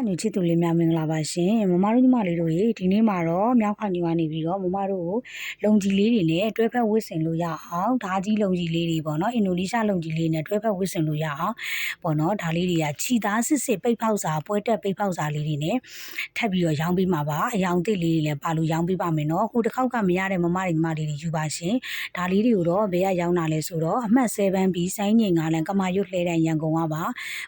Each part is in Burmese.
ခွန်ညူချစ်သူလေးများမင်္ဂလာပါရှင်မမတို့ညီမလေးတို့ရေဒီနေ့မှာတော့မြောက်ခွန်ညူကနေပြီးတော့မမတို့ကိုလုံကြီးလေးတွေနဲ့တွဲဖက်ဝစ်ဆင်လို့ရအောင်ဓာကြီးလုံကြီးလေးတွေပေါ့နော်အင်ဒိုနီးရှားလုံကြီးလေးနဲ့တွဲဖက်ဝစ်ဆင်လို့ရအောင်ပေါ့နော်ဒါလေးတွေကခြီသားစစ်စစ်ပိတ်ဖောက်စာပွဲတက်ပိတ်ဖောက်စာလေးတွေနဲ့ထပ်ပြီးတော့ရောင်းပေးမှာပါအယောင်တစ်လေးတွေလည်းပါလို့ရောင်းပေးပါမယ်နော်ဟိုတစ်ခေါက်ကမရတဲ့မမတွေညီမလေးတွေယူပါရှင်ဒါလေးတွေကိုတော့ဘယ်ကရောင်းတာလဲဆိုတော့အမှတ်7 B ဆိုင်းငင်ကလည်းကမာရွတ်လှဲတဲ့ရန်ကုန်ကပါ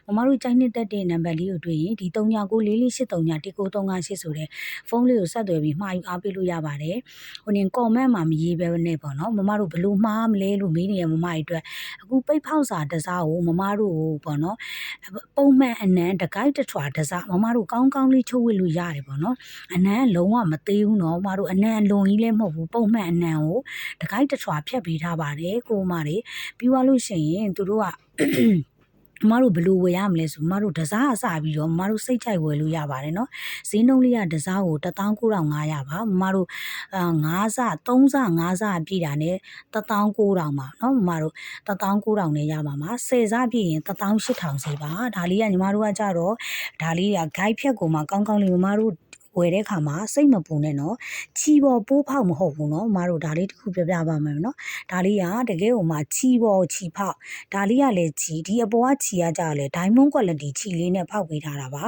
မမတို့ကြိုက်နှစ်သက်တဲ့နံပါတ်လေးကိုတွေ့ရင်ဒီ3 39944338ဆိုတဲ့ဖုန်းလေးကိုဆက်သွယ်ပြီးမှာယူအားပေးလို့ရပါတယ်။ဟိုနင် comment မှာမရေးပဲနဲ့ပေါ့နော်။မမတို့ဘလို့မှားမလဲလို့မေးနေတဲ့မမကြီးအတွက်အခုပိတ်ဖောက်စာတစားကိုမမတို့ကိုပေါ့နော်။ပုံမှန်အနံတကိုက်တထွာတစားမမတို့ကောင်းကောင်းလေးချိုးဝစ်လို့ရတယ်ပေါ့နော်။အနံလုံးဝမသေးဘူးနော်။မမတို့အနံလွန်ကြီးလည်းမဟုတ်ဘူးပုံမှန်အနံကိုတကိုက်တထွာဖြတ်ပေးထားပါတယ်ကိုမတွေပြီးသွားလို့ရှိရင်သူတို့က မမတို့ဘယ်လိုဝယ်ရမလဲဆိုမမတို့ဒစားအစပြီးတော့မမတို့စိတ်ကြိုက်ဝယ်လို့ရပါတယ်နော်ဈေးနှုန်းလေးကဒစားကို19500ပါမမတို့5စ3စ5စပြည်တာနဲ့19000ပါနော်မမတို့19000နဲ့ရပါမှာ10စပြည်ရင်18000ဈေးပါဒါလေးကညီမတို့ကကြတော့ဒါလေးက guide ဖြတ်ကိုမှကောင်းကောင်းလေးမမတို့ ဝယ်တဲ့ခါမှာစိတ်မပူနဲ့နော်ချီပေါ်ပိုးဖောက်မဟုတ်ဘူးနော်မတို့ဒါလေးတစ်ခုပြပြပါမယ်နော်ဒါလေးကတကယ်ဟိုမှာချီပေါ်ချီဖောက်ဒါလေးကလည်းချီဒီအပေါ်ကချီရကြလဲ diamond quality ချီလေးနဲ့ဖောက်ပေးထားတာပါ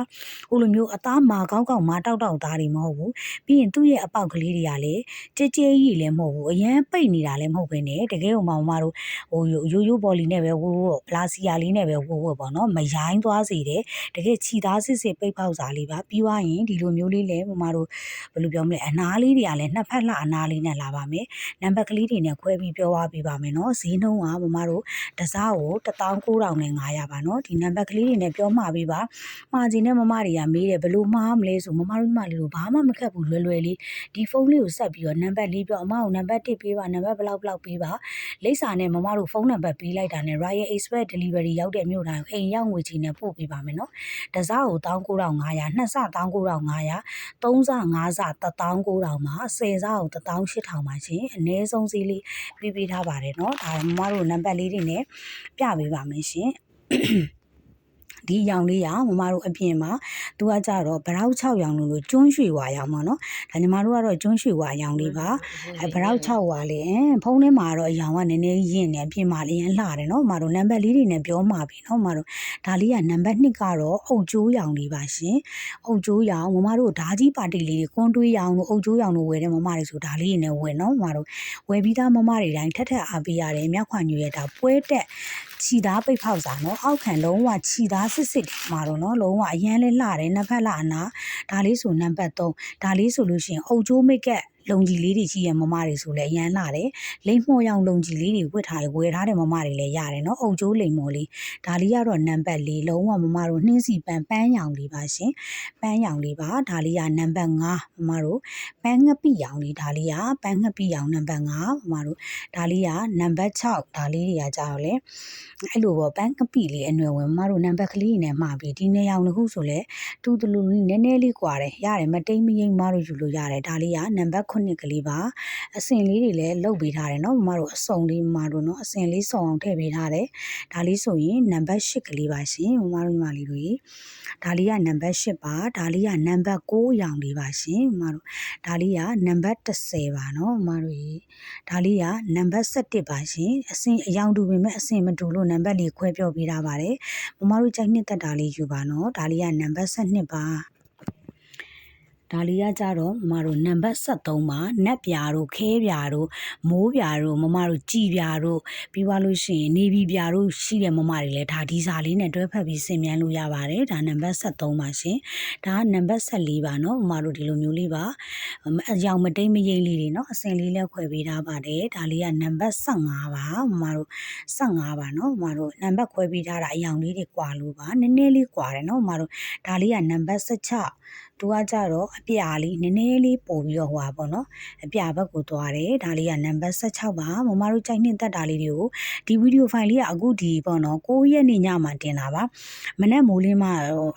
ဟိုလိုမျိုးအသားမာကောက်ကောက်မာတောက်တောက်သားတွေမဟုတ်ဘူးပြီးရင်သူ့ရဲ့အပေါက်ကလေးတွေကလည်းကြဲကြဲကြီးလည်းမဟုတ်ဘူးအရန်ပိတ်နေတာလည်းမဟုတ်ဘဲနဲ့တကယ်ဟိုမှာမတို့ဟိုရိုးရိုးဘော်လီနဲ့ပဲဝိုးဝိုးပလာစီယာလေးနဲ့ပဲဝိုးဝိုးပေါ့နော်မရိုင်းသွားစေတယ်တကယ်ခြီသားစစ်စစ်ပိတ်ဖောက်စားလေးပါပြီးွားရင်ဒီလိုမျိုးလေးလည်းမမတို့ဘယ်လိုပြောမလဲအနားလေးတွေကလည်းနှစ်ဖက်လှအနားလေးနဲ့လာပါမယ်နံပါတ်ကလေးတွေနဲ့ခွဲပြီးပြောသွားပေးပါမယ်နော်ဈေးနှုန်းကမမတို့တစားကို19000နဲ့900ပါနော်ဒီနံပါတ်ကလေးတွေနဲ့ပြောမှာပေးပါမှာချင်တဲ့မမတွေကမေးတယ်ဘယ်လိုမှားမလဲဆိုမမတို့မလေးတို့ဘာမှမခက်ဘူးလွယ်လွယ်လေးဒီဖုန်းလေးကိုဆက်ပြီးတော့နံပါတ်လေးပြောအမကိုနံပါတ်1ပေးပါနံပါတ်ဘလောက်ဘလောက်ပေးပါလိပ်စာနဲ့မမတို့ဖုန်းနံပါတ်ပေးလိုက်တာနဲ့ Royal Express Delivery ရောက်တဲ့မြို့တိုင်းအိမ်ရောက်ငွေချေနဲ့ပို့ပေးပါမယ်နော်တစားကို19500နှစ်ဆ19500 သုံးဆ5ဆ19000မှာ10ဆကို18000ပါရှင်အနည်းဆုံးဈေးလေးပြပေးထားပါတယ်เนาะဒါမမတို့နံပါတ်လေးတွေနဲ့ပြပေးပါမယ်ရှင် ဒီရောင်လေးရမမတို့အပြင်မှာသူကကြတော့ဗရောက်6ရောင်လို့ကျွန်းရွှေဝါရောင်ပါနော်ဒါညီမတို့ကတော့ကျွန်းရွှေဝါရောင်လေးပါအဲဗရောက်6ဝါလေးဖုန်းထဲမှာတော့အရောင်ကနည်းနည်းရင့်နေအပြင်မှာလည်းလှတယ်နော်မမတို့နံပါတ်လေးတွေနဲ့ပြောမှာပြီနော်မမတို့ဒါလေးကနံပါတ်2ကတော့အုတ်ကျိုးရောင်လေးပါရှင်အုတ်ကျိုးရောင်မမတို့ဓာကြီးပါတီလေးတွေကွန်တွေးရောင်တို့အုတ်ကျိုးရောင်တို့ဝယ်တဲ့မမတွေဆိုဒါလေးတွေနဲ့ဝယ်နော်မမတို့ဝယ်ပြီးသားမမတွေတိုင်းထက်ထက်အားပေးရတယ်မြောက်ခွန်ညူရဲ့ဒါပွဲတက်ခြီသားပိတ်ဖောက်စာနော်အောက်ခံလုံးဝခြီသားစစ်စစ်မှာတော့နော်လုံးဝအရန်လေးလှတယ်နှစ်ဖက်လှအနာဒါလေးဆိုနံပါတ်3ဒါလေးဆိုလို့ရှိရင်အုတ်ကျိုးမိတ်ကက် လုံကြီးလေးတွေရှိရမမတွေဆိုလည်းအရန်လာတယ်လိမ်မော်ရောင်လုံကြီးလေးတွေဝတ်ထားတယ်ဝယ်ထားတယ်မမတွေလည်းရတယ်နော်အုတ်ကျိုးလိမ်မော်လေးဒါလေးကတော့နံပါတ်၄လုံးဝမမတို့နှင်းစီပန်းပန်းရောင်လေးပါရှင်ပန်းရောင်လေးပါဒါလေးကနံပါတ်5မမတို့ပန်းငပိရောင်လေးဒါလေးကပန်းငပိရောင်နံပါတ်5မမတို့ဒါလေးကနံပါတ်6ဒါလေးတွေကကြာတော့လေအဲ့လိုပေါ့ပန်းငပိလေးအနွယ်ဝင်မမတို့နံပါတ်ကလေးနဲ့မှာပြီးဒီနေရောင်တစ်ခုဆိုလဲတူတူလူနည်းနည်းလေးကွာတယ်ရတယ်မတိမ်မရင်မမတို့ယူလို့ရတယ်ဒါလေးကနံပါတ်9ကလေးပါအစင်လေးတွေလည်းလုတ်ပေးထားတယ်เนาะမမတို့အစုံလေးမမတို့เนาะအစင်လေးစုံအောင်ထည့်ပေးထားတယ်ဒါလေးဆိုရင်နံပါတ်8ကလေးပါရှင်မမတို့ညီမလေးတို့ဒါလေးကနံပါတ်8ပါဒါလေးကနံပါတ်9ရောင်လေးပါရှင်မမတို့ဒါလေးကနံပါတ်10ပါเนาะမမတို့ရေဒါလေးကနံပါတ်17ပါရှင်အစင်အယောင်တူပေမဲ့အစင်မတူလို့နံပါတ်လေးခွဲပြောပေးထားပါတယ်မမတို့ကြိုက်နှစ်သက်တာလေးယူပါเนาะဒါလေးကနံပါတ်12ပါ ဒါလေးကကြတော့မမတို့နံပါတ်73မှာနက်ပြာတို့ခဲပြာတို့မိုးပြာတို့မမတို့ကြည်ပြာတို့ပြီးသွားလို့ရှိရင်နေပြည်ပြာတို့ရှိတဲ့မမတွေလည်းဒါဒီစာလေးနဲ့တွဲဖက်ပြီးဆင်မြန်းလို့ရပါတယ်ဒါနံပါတ်73ပါရှင်ဒါနံပါတ်14ပါเนาะမမတို့ဒီလိုမျိုးလေးပါအယောင်မတိတ်မရိမ့်လေးတွေเนาะအစင်လေးလည်းခွဲပေးထားပါတယ်ဒါလေးကနံပါတ်15ပါမမတို့15ပါเนาะမမတို့နံပါတ်ခွဲပေးထားတာအယောင်လေးတွေကွာလို့ပါနည်းနည်းလေးကွာတယ်เนาะမမတို့ဒါလေးကနံပါတ်16ဒ သူကကြတော့အပြာလေးနည်းနည်းလေးပို့ပြီးတော့ဟွာပေါ့နော်အပြာဘက်ကိုသွားတယ်ဒါလေးကနံပါတ်16ပါမမတို့ကြိုက်နှစ်သက်တာလေးတွေကိုဒီဗီဒီယိုဖိုင်လေးကအခုဒီပေါ့နော်9ရက်နေ့ညမှာတင်တာပါမနေ့မိုးလင်းမှ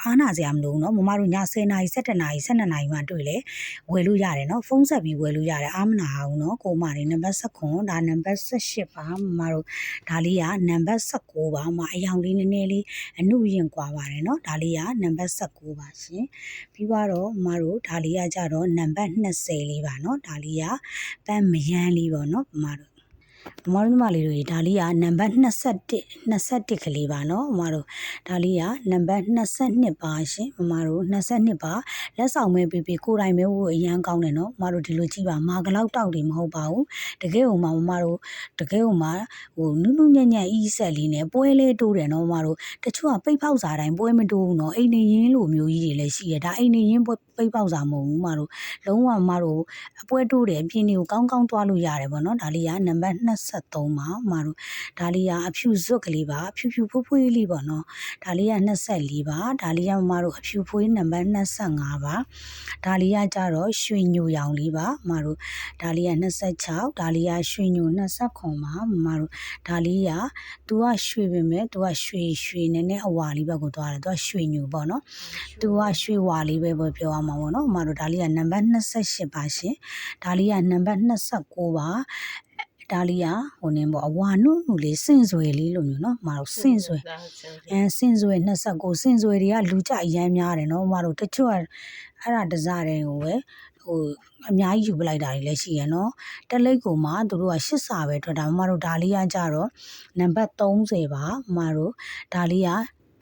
အားနာစရာမလိုဘူးနော်မမတို့ည10နာရီ17နာရီ12နာရီမှတွေ့လေဝယ်လို့ရတယ်နော်ဖုန်းဆက်ပြီးဝယ်လို့ရတယ်အားမနာဘူးနော်ကိုမလေးနံပါတ်19ဒါနံပါတ်18ပါမမတို့ဒါလေးကနံပါတ်19ပါမအယောင်လေးနည်းနည်းလေးအနုရင်ကွာပါတယ်နော်ဒါလေးကနံပါတ်19ပါရှင်ပြီးတော့မမတို့ဒါလေးကကြတော့နံပါတ်20လေးပါနော်ဒါလေးကပန်းမယန်းလေးပေါ့နော်မမတို့ မမတို့ညီမလေးတို့ရေဒါလေးကနံပါတ်21 21ကလေးပါနော်မမတို့ဒါလေးကနံပါတ်22ပါရှင်မမတို့22ပါလက်ဆောင်မဲပေးပေးကိုယ်တိုင်ပဲဝတ်အရန်ကောင်းတယ်နော်မမတို့ဒီလိုကြည့်ပါမာကလောက်တောက်တွေမဟုတ်ပါဘူးတကယ်ဟိုမှာမမတို့တကယ်ဟိုမှာဟိုနုနုညံ့ညံ့အီးဆက်လေးနဲ့ပွဲလေးတိုးတယ်နော်မမတို့တချို့ကပိတ်ပေါက်စာတိုင်းပွဲမတိုးဘူးနော်အိမ်နေရင်းလိုမျိုးကြီးတွေလည်းရှိရဒါအိမ်နေရင်းပွဲပိတ်ပေါက်စာမဟုတ်ဘူးမမတို့လုံးဝမမတို့အပွဲတိုးတယ်အပြင်းတွေကိုကောင်းကောင်းသွားလို့ရတယ်ပေါ့နော်ဒါလေးကနံပါတ်23ပါမမတို့ဒါလေးကအဖြူဇွတ်ကလေးပါအဖြူဖြူဖွေးဖွေးလေးပေါ့နော်ဒါလေးက24ပါဒါလေးကမမတို့အဖြူဖွေးနံပါတ်25ပါဒါလေးကကြတော့ရွှေညိုရောင်လေးပါမမတို့ဒါလေးက26ဒါလေးကရွှေညို29ပါမမတို့ဒါလေးကသူကရွှေပဲမဲ့သူကရွှေရွှေနည်းနည်းအဝါလေးဘက်ကိုသွားတယ်သူကရွှေညိုပေါ့နော်သူကရွှေဝါလေးပဲပြောရမှာပေါ့နော်မမတို့ဒါလေးကနံပါတ်28ပါရှင်ဒါလေးကနံပါတ်29ပါ ဒါလေးကဟိုနင်းပေါ့အဝါနုနုလေးစင်စွယ်လေးလိုမျိုးเนาะမတို့စင်စွယ်အဲစင်စွယ်29စင်စွယ်တွေကလူကြအရမ်းများတယ်เนาะမတို့တချို့ကအဲ့ဒါတစားတယ်ဟိုပဲဟိုအများကြီးယူပလိုက်တာတွေလည်းရှိရနော်တလိပ်ကိုမှသူတို့ကရှစ်စာပဲထွက်တာမမတို့ဒါလေးကကြတော့နံပါတ်30ပါမမတို့ဒါလေးက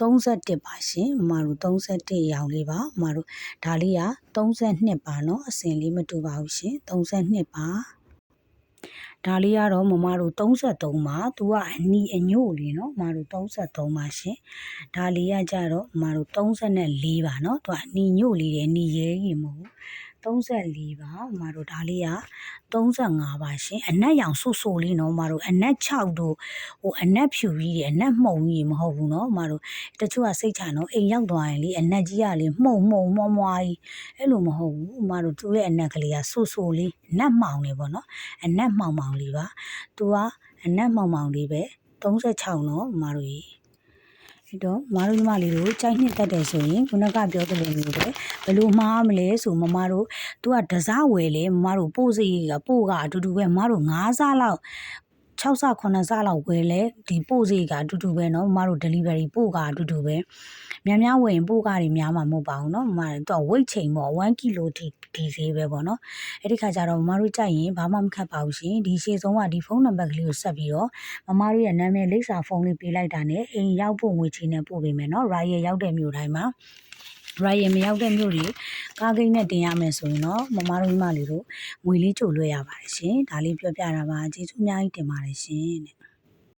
31ပါရှင်မမတို့31ရောင်လေးပါမမတို့ဒါလေးက32ပါเนาะအစင်လေးမတူပါဘူးရှင်32ပါ ဒါလေးကတော့မမတို့33ပါသူကအနီအညို့လေးနော်မမတို့33ပါရှင်ဒါလေးကကြတော့မမတို့34ပါနော်သူကအနီညို့လေးတယ်အနီရဲကြီးမဟုတ်ဘူး 34ပါမမတို့ဒါလေးက35ပါရှင်အနက်ရောင်ဆူဆူလေးနော်မမတို့အနက်6တို့ဟိုအနက်ဖြူကြီးတွေအနက်မှုံကြီးမဟုတ်ဘူးနော်မမတို့တချို့ကစိတ်ချနော်အိမ်ရောက်သွားရင်လေအနက်ကြီးကလေမှုံမှုံမွားမွားကြီးအဲ့လိုမဟုတ်ဘူးမမတို့သူ့ရဲ့အနက်ကလေးကဆူဆူလေးအနက်မှောင်နေပေါ့နော်အနက်မှောင်မှောင်လေးပါသူကအနက်မှောင်မှောင်လေးပဲ36နော်မမတို့ကြီး ဒီတော့မမတို့ညီမလေးတို့ကြိုက်နှစ်တက်တယ်ဆိုရင်ခုနကပြောသလိုမျိုးပဲဘယ်လိုမှားမလဲဆိုမမတို့သူကတစားဝယ်လေမမတို့ပို့စီကပို့ကအတူတူပဲမမတို့9စားလောက် 6ဆ9ဆလောက်ဝယ်လဲဒီပို့စီကအတူတူပဲเนาะမမတို့ delivery ပို့ကအတူတူပဲများများဝယ်ရင်ပို့ကတွေများမှာမဟုတ်ပါဘူးเนาะမမတို့ weight ချိန်ပေါ့1 kg ဒီဒီဈေးပဲပေါ့เนาะအဲ့ဒီခါကျတော့မမတို့ကြိုက်ရင်ဘာမှမခက်ပါဘူးရှင်ဒီရှေ့ဆုံးကဒီဖုန်းနံပါတ်ကလေးကိုဆက်ပြီးတော့မမတို့ရဲ့နာမည်လိပ်စာဖုန်းလေးပေးလိုက်တာနဲ့အိမ်ရောက်ဖို့ငွေချေနဲ့ပို့ပေးမယ်เนาะ Riot ရောက်တဲ့မြို့တိုင်းမှာ Riot မရောက်တဲ့မြို့တွေကားဂိတ်နဲ့တင်ရမယ်ဆိုရင်တော့မမတို့ညီမလေးတို့ငွေလေးကြိုလွှဲရပါတယ်ရှင်ဒါလေးပြောပြတာပါကျေးဇူးအများကြီးတင်ပါတယ်ရှင်တဲ့